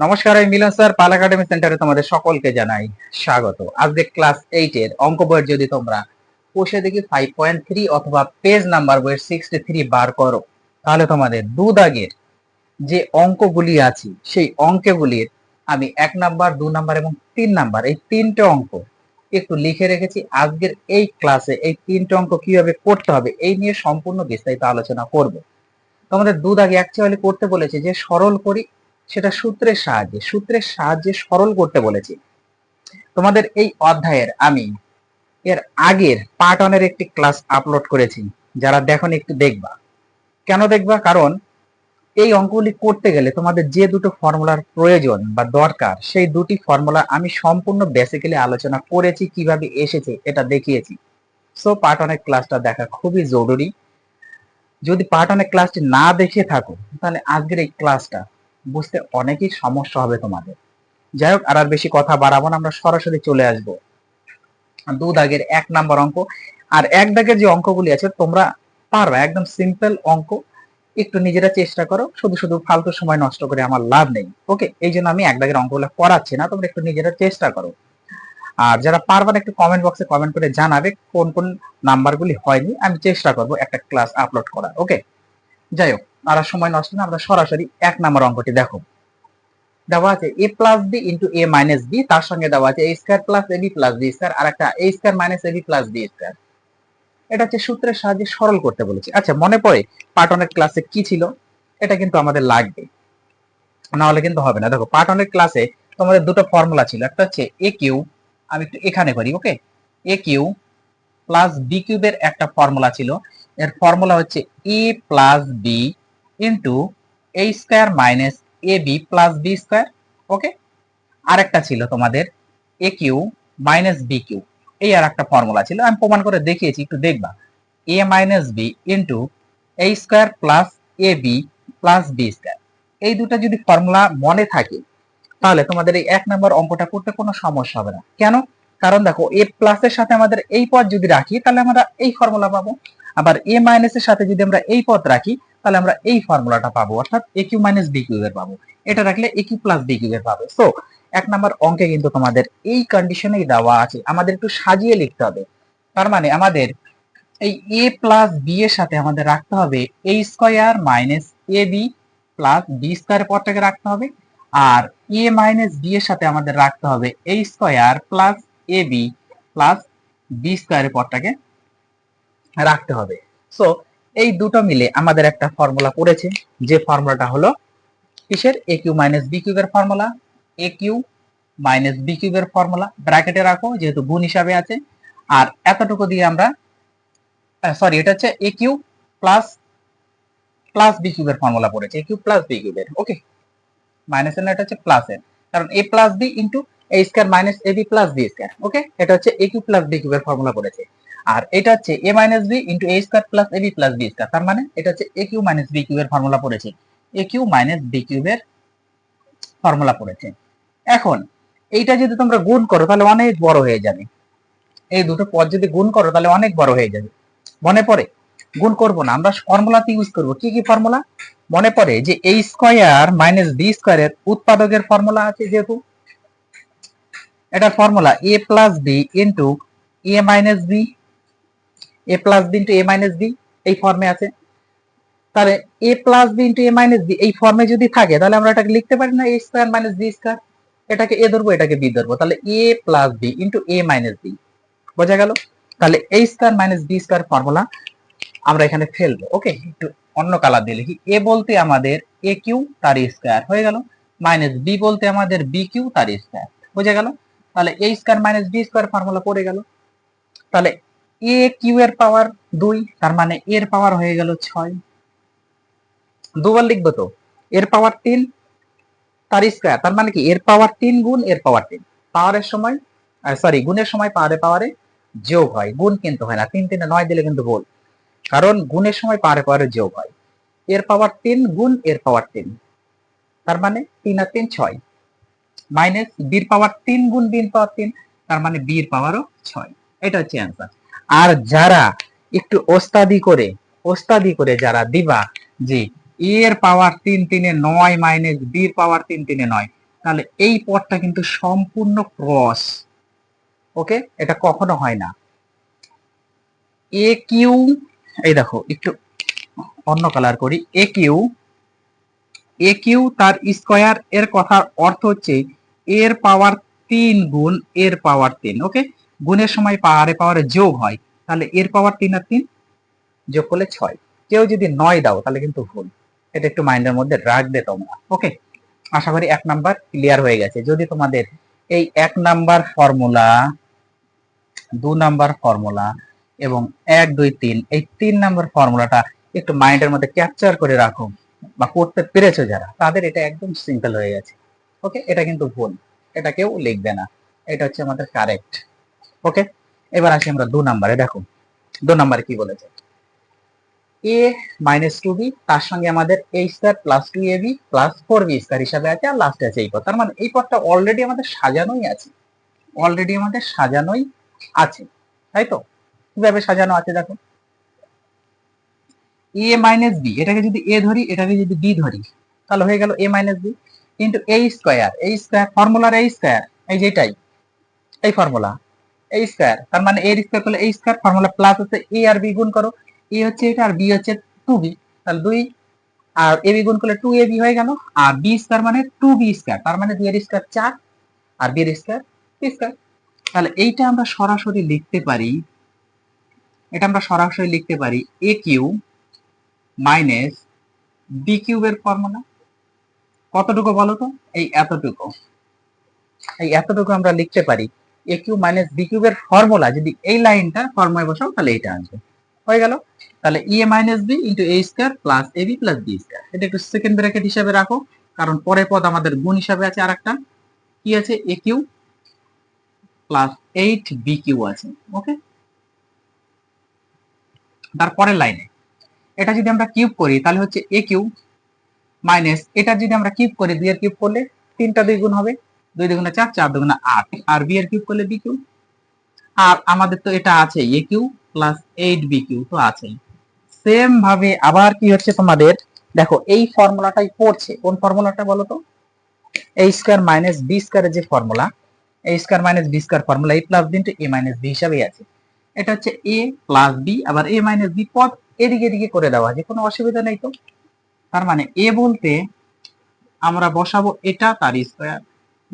নমস্কার, আমি মিলন স্যার, পাল একাডেমি সেন্টারে তোমাদের সকলকে জানাই স্বাগত। আজকে ক্লাস এইট এর অঙ্ক বইয়ের যদি তোমরা কোষে দেখি ফাইভ পয়েন্ট থ্রি অথবা পেজ নাম্বার বইয়ের সিক্সটি থ্রি বার করো, তাহলে তোমাদের দু দাগের যে অঙ্কগুলি আছে, সেই অঙ্কগুলির আমি এক নাম্বার, দু নাম্বার এবং তিন নাম্বার এই তিনটে অঙ্ক একটু লিখে রেখেছি। আজকের এই ক্লাসে এই তিনটে অঙ্ক কীভাবে করতে হবে এই নিয়ে সম্পূর্ণ বিস্তারিত আলোচনা করব। তোমাদের দু দাগে অ্যাকচুয়ালি করতে বলেছে যে সরল করি সেটা সূত্রের সাহায্যে সূত্রের সাহায্যে সরল করতে বলেছি। তোমাদের এই অধ্যায়ের আমি এর আগের পার্ট ওয়ানের একটি ক্লাস আপলোড করেছি, যারা দেখো একটু দেখবা। কেন দেখবা? কারণ এই অঙ্কগুলি করতে গেলে তোমাদের যে দুটো ফর্মুলার প্রয়োজন বা দরকার, সেই দুটি ফর্মুলা আমি সম্পূর্ণ বেসিক্যালি আলোচনা করেছি, কীভাবে এসেছে এটা দেখিয়েছি। সো পার্ট ওয়ানের ক্লাসটা দেখা খুবই জরুরি। যদি পার্ট ওয়ানের ক্লাসটি না দেখে থাকো, তাহলে আজকের এই ক্লাসটা বুঝতে অনেকই সমস্যা হবে তোমাদের। যাই হোক আর আর বেশি কথা বাড়াবো না, আমরা সরাসরি চলে আসব। দু দাগের এক নাম্বার অঙ্ক। আর এক দাগের যে অঙ্কগুলি আছে, তোমরা পারবা, একদম সিম্পল অঙ্ক। একটু নিজেরা চেষ্টা করো, শুধু শুধু ফালতু সময় নষ্ট করে আমার লাভ নেই। ওকে এই জন্য আমি এক দাগের অঙ্কগুলো করাচ্ছি না, তোমরা একটু নিজেরা চেষ্টা করো। আর যারা পারবা না, একটু কমেন্ট বক্সে কমেন্ট করে জানাবে কোন কোন নাম্বারগুলি হয়নি, আমি চেষ্টা করব একটা ক্লাস আপলোড করার। ওকে যাই হোক আর সময় নষ্ট না আমরা সরাসরি এক নাম্বার অঙ্কটি দেখো। দেওয়া আছে A plus B into A minus B তার সঙ্গে দেওয়া আছে A square plus A B plus B square আর একটা A square minus A B plus B square এটা হচ্ছে সূত্রের সাহায্যে সরল করতে বলেছি। আচ্ছা মনে পড়ে পাটনের ক্লাসে কি ছিল? এটা কিন্তু আমাদের লাগবে। না হলে কিন্তু হবে না। দেখো, পাটনের ক্লাসে তোমাদের দুটো ফর্মুলা ছিল। একটা হচ্ছে এ কিউ আমি একটু এখানে করি okay A cube plus B কিউবের একটা ফর্মুলা ছিল। এর ফর্মুলা হচ্ছে A plus B into A square minus A B plus B square okay আরেকটা ছিল তোমাদের A cube minus B cube এই আর একটা ফর্মুলা ছিল, আমি প্রমাণ করে দেখিয়েছি, একটু দেখবা। A minus B into A square plus A B plus B square এই দুটো যদি ফর্মুলা মনে থাকে, তাহলে তোমাদের এই এক নম্বর অঙ্কটা করতে কোনো সমস্যা হবে না। কেন? কারণ দেখো এ প্লাসের সাথে আমাদের এই পদ যদি রাখি, তাহলে আমরা এই ফর্মুলা পাবো। আবার এ মাইনাসের সাথে যদি আমরা এই পদ রাখি তাহলে আমরা এই ফর্মুলাটা পাবো, অর্থাৎ A cube minus B cube এর পাবো। এটা রাখলে A cube plus B cube এর পাবো। সো এক নাম্বার অঙ্কে কিন্তু তোমাদের এই কন্ডিশনেই দেওয়া আছে। আমাদের একটু সাজিয়ে লিখতে হবে। তার মানে আমাদের এই এ প্লাস বি এর সাথে আমাদের রাখতে হবে A square minus A B plus B স্কোয়ারের পদটাকে রাখতে হবে। আর এ মাইনাস বি এর সাথে আমাদের রাখতে হবে A square plus A B plus B স্কোয়ারের পদটাকে রাখতে হবে। সো এই দুটো মিলে আমাদের একটা ফর্মুলা পড়েছে যে ফর্মুলাটা হলো কিসের? এ কিউ মাইনাস বি কিউবের formula A cube minus B কিউবের ফর্মুলা ব্র্যাকেটে রাখো যেহেতু গুণ হিসাবে আছে। আর এতটুকু দিয়ে আমরা সরি এটা হচ্ছে A cube plus plus B কিউবের ফর্মুলা পড়েছে। এ কিউ প্লাস বি কিউবের ওকে মাইনাস এর না, এটা হচ্ছে প্লাস এর। কারণ A plus B into A square minus A B plus B square okay এটা হচ্ছে এ কিউ প্লাস বি কিউবের ফর্মুলা পড়েছে। আর এটা হচ্ছে A minus B into A square plus A B plus B square তার মানে এটা হচ্ছে এ কিউ মাইনাস বি কিউবের ফর্মুলা পড়েছে। এ কিউ মাইনাস বি কিউবের ফর্মুলা পড়েছে। এখন, এইটা যদি তোমরা গুণ করো, তাহলে অনেক বড় হয়ে যাবে। এই দুটো পদ যদি গুণ করো, তাহলে অনেক বড় হয়ে যাবে। মনে পড়ে? গুণ করব না। আমরা ফর্মুলাতে ইউজ করব। কি কি ফর্মুলা মনে পড়ে যে এই স্কয়ার মাইনাস বি স্কয়ারের উৎপাদকের ফর্মুলা আছে যেহেতু। এটা formula A plus B into A minus B A plus B into A minus B এই ফর্মে আছে। তাহলে A plus B into A minus B এই ফর্মে যদি থাকে, তাহলে আমরা এটাকে লিখতে পারি না A square minus B square এটাকে এ ধরবো, এটাকে বি ধরবো। তাহলে A plus B into A minus B বোঝা গেল? তাহলে A square minus B square formula আমরা এখানে ফেলব ওকে একটু অন্য কালার দিয়ে লিখি। এ বলতে আমাদের এ কিউ তার স্কয়ার হয়ে গেল? মাইনাস বি বলতে আমাদের বি কিউ তার স্কয়ার বোঝা গেল? তাহলে A square minus B square formula পড়ে গেল। তাহলে এ কিউ এর পাওয়ার দুই তার মানে এর পাওয়ার হয়ে গেল ছয় দুবার লিখব তো এর পাওয়ার তিন তার স্কয়ার তার মানে কি এর পাওয়ার তিন গুণ এর পাওয়ার তিন পাওয়ারের সময় সরি গুণের সময় পাওয়ারে পাওয়ারে যোগ হয় গুণ কিন্তু হয় না তিন তিনে নয় দিলে কিন্তু বল কারণ গুণের সময় পাওয়ারে পাওয়ারে যোগ হয় এর পাওয়ার তিন গুণ এর পাওয়ার তিন তার মানে তিন আর তিন ছয় মাইনাস বির পাওয়ার তিন গুণ বির পাওয়ার তিন তার মানে বির পাওয়ারও ছয় এটা হচ্ছে অ্যান্সার আর যারা একটু ওস্তাদি করে ওস্তাদি করে যারা দিবা যে এর পাওয়ার তিন তিনে নয় মাইনাস বির পাওয়ার তিন তিনে নয়। তাহলে এই পদটা কিন্তু সম্পূর্ণ ক্রস ওকে এটা কখনো হয় না। এ কিউ এই দেখো, একটু অন্য কালার করি। এ কিউ এ কিউ তার স্কোয়ার এর কথার অর্থ হচ্ছে এর পাওয়ার তিন গুণ এর পাওয়ার তিন ওকে গুণের সময় পাওয়ারে পাওয়ারে যোগ হয়, তাহলে এর পাওয়ার তিন আর তিন যোগ করলে ছয়। কেউ যদি নয় দাও, তাহলে কিন্তু ভুল। এটা একটু মাইন্ডের মধ্যে রাখবে তোমরা। ওকে আশা করি এক নাম্বার ক্লিয়ার হয়ে গেছে। যদি তোমাদের এই এক নাম্বার ফর্মুলা দু নাম্বার ফর্মুলা এবং এক, দুই, তিন, এই তিন নাম্বার ফর্মুলাটা একটু মাইন্ডের মধ্যে ক্যাপচার করে রাখো বা করতে পেরেছ যারা, তাদের এটা একদম সিম্পল হয়ে গেছে। ওকে এটা কিন্তু ভুল। এটা কেউ লিখবে না। এটা হচ্ছে আমাদের কারেক্ট ওকে এবার আসি আমরা দু নাম্বারে, দেখো। দু নাম্বারে কি বলেছে? এ মাইনাস টু বি তার সঙ্গে আমাদের A square plus two A B plus four B square হিসাবে আছে আর লাস্টে আছে এই পদ। তার মানে এই পদটা অলরেডি আমাদের সাজানোই আছে। অলরেডি আমাদের সাজানোই আছে। তাই তো? কীভাবে সাজানো আছে দেখো? এ মাইনাস বি এটাকে যদি এ ধরি, এটাকে যদি বি ধরি, তাহলে হয়ে গেল A minus B into A square A square ফর্মুলার A square এই যেটাই, এই ফর্মুলা এ স্কোয়ার তার মানে এর স্কোয়ার করলে এই স্কোয়ার ফর্মুলা প্লাস হচ্ছে এ আর বি গুণ করো। এ হচ্ছে এটা আর বি হচ্ছে টু বি তাহলে দুই, আর এ বি গুণ করলে টু এ বি হয়ে গেল, আর বি স্কোয়ার মানে টু বি স্কোয়ার তার মানে দুই এর স্কোয়ার চার, আর বি এর স্কোয়ার বি তাহলে এইটা আমরা সরাসরি লিখতে পারি, এটা আমরা সরাসরি লিখতে পারি এ কিউ মাইনাস বি কিউবের ফর্মুলা কতটুকু বলো তো? এই এতটুকু। এই এতটুকু আমরা লিখতে পারি। এ কিউ মাইনাস বি কিউবের ফর্মুলা যদি এই লাইনটা ফর্মুলায় বসাও, তাহলে এটা আসবে। হয়ে গেল? তাহলে ই A minus B into A square plus A B plus B square এটা একটু সেকেন্ড ব্র্যাকেট হিসাবে রাখো, কারণ পরের পদ আমাদের গুণ হিসাবে আছে আরেকটা। কি আছে? A cube plus eight B cube আছে ওকে তারপরের লাইনে। এটা যদি আমরা কিউব করি, তাহলে হচ্ছে এ কিউ মাইনাস এটা যদি আমরা কিউব করি, দুই এর কিউব করলে তিনটা দুই গুণ হবে। দুই দুগুণে চার চার দুগুণে আট। আর বি এর কিউব করলে বি কিউ আর আমাদের তো এটা আছে A cube plus eight B cube তো আছেই সেম ভাবে আবার কি হচ্ছে তোমাদের? দেখো, এই ফর্মুলাটাই পড়ছে। কোন ফর্মুলাটা বলো তো? এ স্কোয়ার মাইনাস বি স্কোয়ারের যে formula A square minus B square formula A plus B A minus B হিসাবেই আছে। এটা হচ্ছে এ প্লাস বি আবার এ মাইনাস বি পদ এদিকে এদিকে করে দেওয়া আছে, কোনো অসুবিধা নেই তো। তার মানে এ বলতে আমরা বসাবো এটা তার স্কোয়ার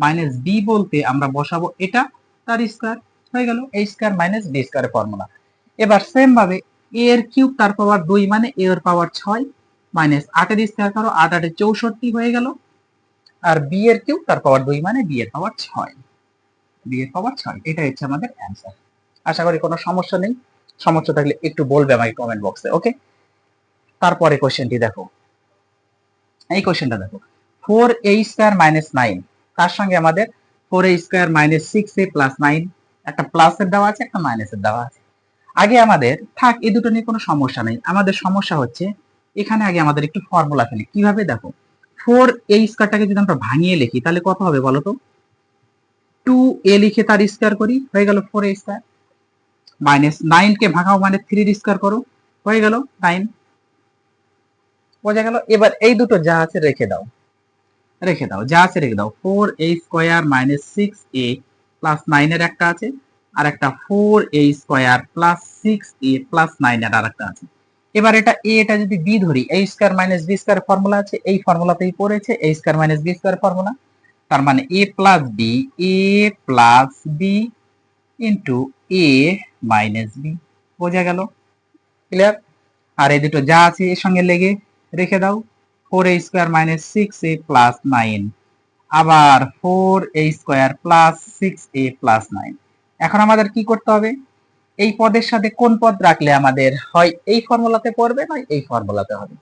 মাইনাস বি বলতে আমরা বসাবো এটা, তার স্কোয়ার হয়ে গেল এ স্কোয়ার মাইনাস বি স্কোয়ারের ফর্মুলা এবার সেম ভাবে এ এর কিউব তার পাওয়ার দুই মানে এ এর পাওয়ার ছয় মাইনাস আটের স্কোয়ার করো আট আটে চৌষট্টি হয়ে গেল। আর বি এর কিউব তার পাওয়ার দুই মানে বি এর পাওয়ার ছয়। বি এর পাওয়ার ছয় এটা হচ্ছে আমাদের অ্যান্সার আশা করি কোনো সমস্যা নেই। সমস্যা থাকলে একটু বলবে আমাকে কমেন্ট বক্সে ওকে তারপরে কোশ্চেনটি দেখো। এই কোশ্চেনটা দেখো। Four A square minus nine তার সঙ্গে আমাদের four A square minus six A plus nine একটা প্লাসের দেওয়া আছে, একটা মাইনাসের দেওয়া আছে। আগে আমাদের, থাক, এই দুটো নিয়ে কোনো সমস্যা নেই। আমাদের সমস্যা হচ্ছে, এখানে আগে আমাদের একটু ফর্মুলা ফেলি। কীভাবে দেখো? ফোর এ স্কোয়ারটাকে যদি আমরা ভাঙিয়ে লিখি, তাহলে কত হবে বলো তো? টু এ লিখে তার স্কোয়ার করি, হয়ে গেল four A square minus nine কে ভাঙাও মানে থ্রি স্কোয়ার করো, হয়ে গেল নাইন বোঝা গেল? এবার এই দুটো যা আছে রেখে দাও। রেখে দাও, যা আছে রেখে দাও। Four A square minus six A plus নাইনের একটা আছে, আর একটা four A square plus six A plus নাইনের আর একটা আছে। এবার এটা এ এটা যদি বি ধরি A square minus B square formula আছে, এই ফর্মুলাতেই পড়েছে A square minus B square formula তার মানে A plus B A plus B into A minus B বোঝা গেল? ক্লিয়ার আর এই দুটো যা আছে এর সঙ্গে লেগে রেখে দাও। Four A square minus six A plus nine আবার four A square plus six A plus nine এখন আমাদের কি করতে হবে? এই পদের সাথে কোন পদ রাখলে আমাদের হয় এই ফর্মুলাতে পড়বে নয় এই ফর্মুলাতে হবে?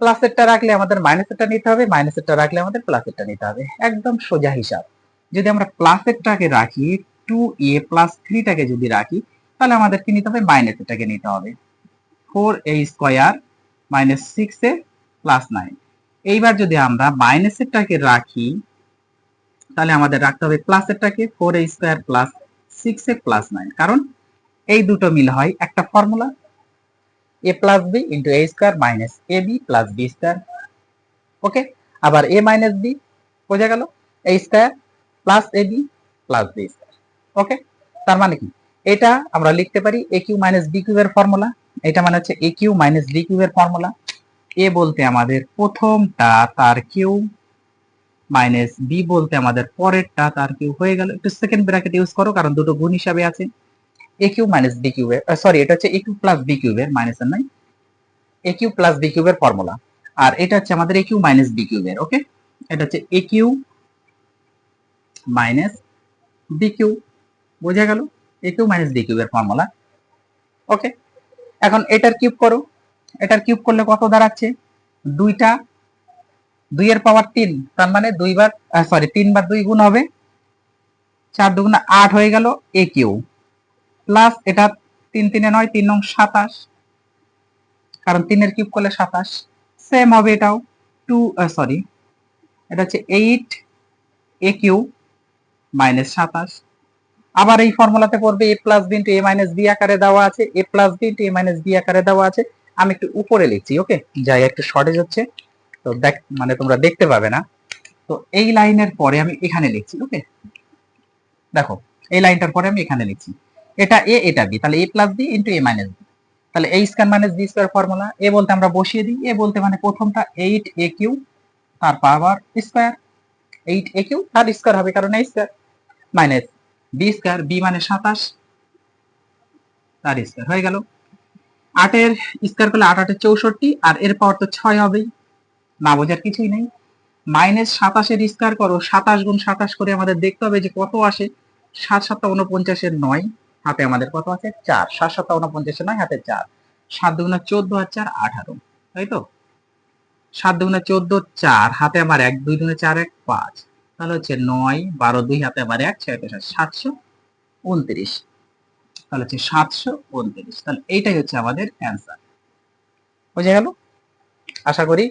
প্লাসেরটা রাখলে আমাদের মাইনাসেরটা নিতে হবে মাইনাসেরটা রাখলে আমাদের প্লাসেরটা নিতে হবে। একদম সোজা হিসাব। যদি আমরা প্লাসেরটাকে রাখি টু এ প্লাস থ্রিটাকে যদি রাখি, তাহলে আমাদের কি নিতে হবে? মাইনাসেরটাকে নিতে হবে। Four A square minus six A plus nine এইবার যদি আমরা মাইনাসেরটাকে রাখি, তাহলে আমাদের রাখতে হবে প্লাসেরটাকে four A square plus six A plus nine কারণ এই দুটো মিল হয় একটা formula A plus B into A square minus A B plus B square okay আবার এ মাইনাস বি বোঝা গেল? A square plus A B plus B square okay তার মানে কি? এটা আমরা লিখতে পারি A cube minus B cube এর ফর্মুলা এটা মানে হচ্ছে A cube minus B cube এর ফর্মুলা এ বলতে আমাদের প্রথমটা তার কিউ মাইনাস বি বলতে আমাদের পরেরটা তার কিউ হয়ে গেল। একটু সেকেন্ড ব্র্যাকেট ইউজ করো, কারণ দুটো গুণ হিসাবে আছে। এ কিউ মাইনাস বি কিউবের সরি এটা হচ্ছে এ কিউ প্লাস বি কিউবের মাইনাস এর নাই এ কিউ প্লাস বি কিউবের ফর্মুলা আর এটা হচ্ছে আমাদের এ কিউ মাইনাস বি কিউবের ওকে এটা হচ্ছে A cube minus B cube, বোঝা গেল? এ কিউ মাইনাস বি কিউবের ফর্মুলা ওকে এখন এটার কিউব করো। এটার কিউব করলে কত দাঁড়াচ্ছে? দুইটা, দুইয়ের পাওয়ার তিন, তার মানে দুইবার সরি তিনবার দুই গুণ হবে। চার দুগুণে আট হয়ে গেল এ কিউ প্লাস এটা তিন তিনে নয়, তিন নং সাতাশ। কারণ তিনের কিউব করলে সাতাশ। সেম হবে এটাও। টু সরি এটা হচ্ছে এইট এ কিউ মাইনাস সাতাশ। আবার এই ফর্মুলাতে পড়বে A plus B into A minus B আকারে দেওয়া আছে। A plus B into A minus B আকারে দেওয়া আছে। আমি একটু উপরে লিখছি ওকে যাই, একটু শর্টেজ হচ্ছে। তো দেখ মানে তোমরা দেখতে পাবে না। তো এই লাইনের পরে আমি এখানে লিখছি ওকে দেখো, এই লাইনটার পরে আমি এখানে লিখছি। এটা এ এটা বি তাহলে A plus B into A minus B তাহলে A square minus B square formula এ বলতে আমরা বসিয়ে দিই। এ বলতে মানে প্রথমটা এইট এ কিউ তার power square eight A cube তার স্কয়ার হবে কারণ A square minus B square B মানে সাতাশ। তার স্কয়ার হয়ে গেল। আটের স্কয়ার করলে আট আটের চৌষট্টি, আর এর তো ছয় হবেই। না বোঝার কিছুই নেই। মাইনাস সাতাশের স্কয়ার করো, সাতাশ গুণ সাতাশ করে আমাদের দেখতে হবে যে কত আসে। সাত সাতটা উনপঞ্চাশের নয়, হাতে আমাদের কত আছে? চার। সাত সাতটা উনপঞ্চাশের নয়, হাতে চার। সাত দুগুণে চোদ্দ আর চার, আঠারো। তাই তো? সাত দুগুণে চোদ্দ, চার। হাতে আমার এক, দুই দুগুণে চার, এক, পাঁচ। তাহলে হচ্ছে নয়, বারো, দুই, হাতে আমার এক, ছয় সাতশো উনত্রিশ। তাহলে হচ্ছে সাতশো উনত্রিশ। তাহলে এইটাই হচ্ছে আমাদের অ্যান্সার বুঝে গেল? আশা করি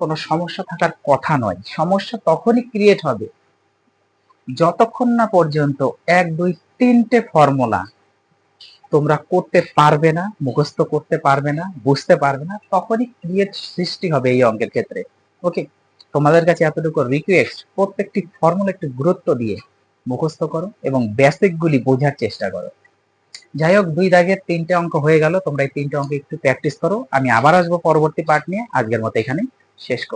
কোনো সমস্যা থাকার কথা নয়। সমস্যা তখনই ক্রিয়েট হবে যতক্ষণ না পর্যন্ত এক, দুই, তিনটে ফর্মুলা তোমরা করতে পারবে না, মুখস্থ করতে পারবে না, বুঝতে পারবে না, তখনই ক্রিয়েট সৃষ্টি হবে এই অঙ্কের ক্ষেত্রে। ওকে তোমাদের কাছে এতটুকু রিকোয়েস্ট প্রত্যেকটি ফর্মুলা একটু গুরুত্ব দিয়ে মুখস্থ করো এবং বেসিক গুলি বোঝার চেষ্টা করো। যাই হোক, দুই দাগের তিনটে অঙ্ক হয়ে গেল। তোমরা এই তিনটে অঙ্ক একটু প্র্যাকটিস করো। আমি আবার আসব পরবর্তী পার্ট নিয়ে। আজকের মতো এখানে শেষ করো